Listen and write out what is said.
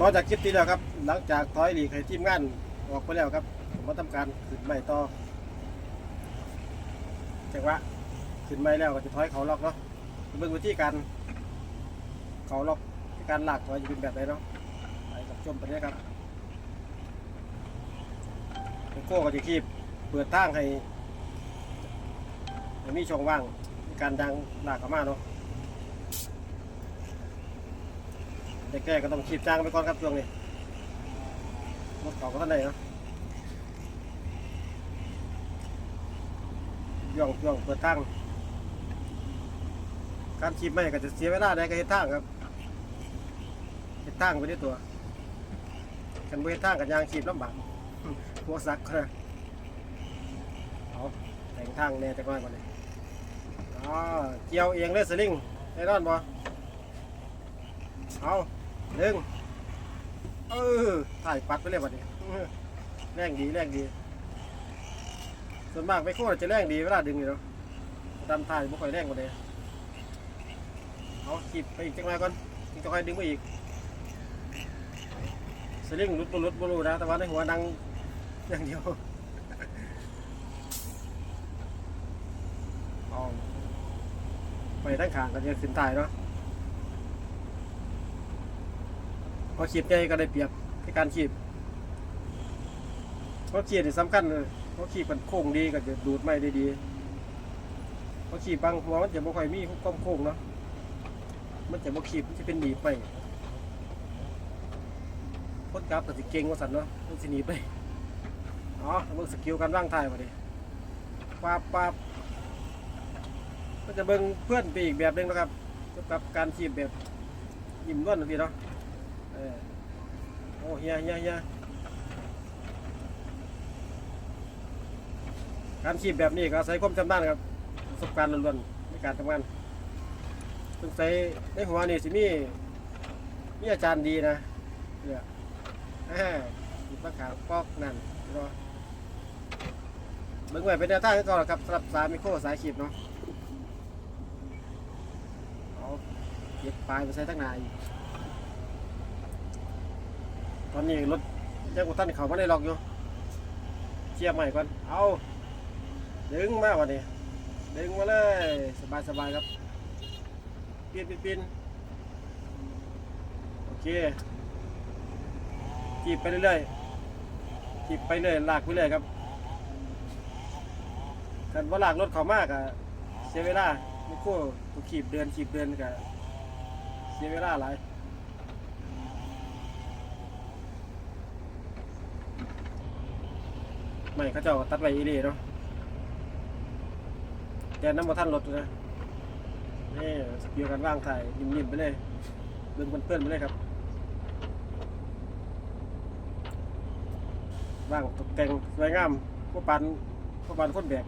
ต่อจากคลิปที่แล้วครับ หลังจากถอยหลีกให้ทีมงานออกไปแล้วครับ ผมมาทำการขึ้นไม้ต่อจังหวะขึ้นไม้แล้วก็จะถอยเขาล็อกเนาะเบิ่งวิธีการเขาล็อกการหลากถอยจะเป็นแบบไหนเนาะไปกับชมไปเลยครับโก้ก็จะคีบเปิดทางให้มีช่องว่างการดังหลากเข้ามาเนาะ แรกๆก็ต้องขีบจ้างไปก่อนครับช่วงนี้รถเก่าก็ท่านใดเนาะย่องย่องเปิดทางการขีบไม่ก็จะเสียเวลาในการเฮ็ดทางครับเฮ็ดทางไปด้วยตัวกันบ่เฮ็ดทางกันยางขีบลำบากหัวสักนะเอาแต่งทางแน่จักหน่อยก่อนเลยอ๋อเกี่ยวเองเลยสลิงแน่นอนบ่เอา หนึ่งเออถ่ายปัดไปเลยวันนี้แรงดีแรงดี ส่วนมากไม่โคตรจะแรงดีเวลาดึงอยู่เนาะดำถ่ายไม่ค่อยแรงกว่านี้เอาขีบไปอีกจังไรก่อนจะค่อยดึงไปอีกสลิงรุดบรุดบรูนะแต่ว่าในหัวดังอย่างเดียวเอไปทั้งขางกันจะขึ้นถ่ายเนาะ พอขีบใหญ่ก็ได้เปรียบในการขีบเพราะขีบนี่สำคัญเลยเพราะขีบมันโค้งดีก็จะดูดไม้ได้ดีเพราะขีบบางหัวมันจะบ่ค่อยมีความโค้งเนาะมันจะบ่ขีบมันจะเป็นหนีไปพ้นกราฟก็สิเก่งว่าสันเนาะมันสิหนีบไปอ๋อมึงสกิลการว่างถ่ายมาดิปับปับก็จะเบิ่งเพื่อนไปอีกแบบหนึงนะครับกับการขีบแบบยิ้มล้วนนะพี่เนาะ โอ้เฮียเฮียเฮียการขีบแบบนี้ก็อาศัยความจำนาญครับประสบการณ์ล้วนๆในการทำงานสงสัยในหัวนี่สิมีมีอาจารย์ดีนะเนี่ยอ่ามีปากขาปอกนั่นรอเบิ่งไว้เป็นแนวทางก่อนครับสำหรับสายไมโครสายขีบเนาะเอาเก็บปลายไปใส่ทั้งหนาอีก อนนี้รถยังกุตันเขาไม่ได้ล็อกอยู่เชียบใหม่ก่อน เอาดึงมากวันนี้ดึงมาเลยสบายสบายครับปีนปีนปีนโอเคจีบไปเรื่อยๆจีบไปเรื่อยลากไปเรื่อยครับกันว่าลากรถเขามากอะเสียเวลาไม่กู้ขีบเดินขีบเดินกับเสียเวลาหลาย ไม่เขาเจ้าตัดไว้อีหลีเนาะแกนน้ำมาท่านรถนะนี่สกิลการว่างถ่ายนิ่มๆไปเลยเบิ่งเพื่อนๆไปเลยครับว่างตกแต่งสวยงามพวกปันพวกปันคนแบก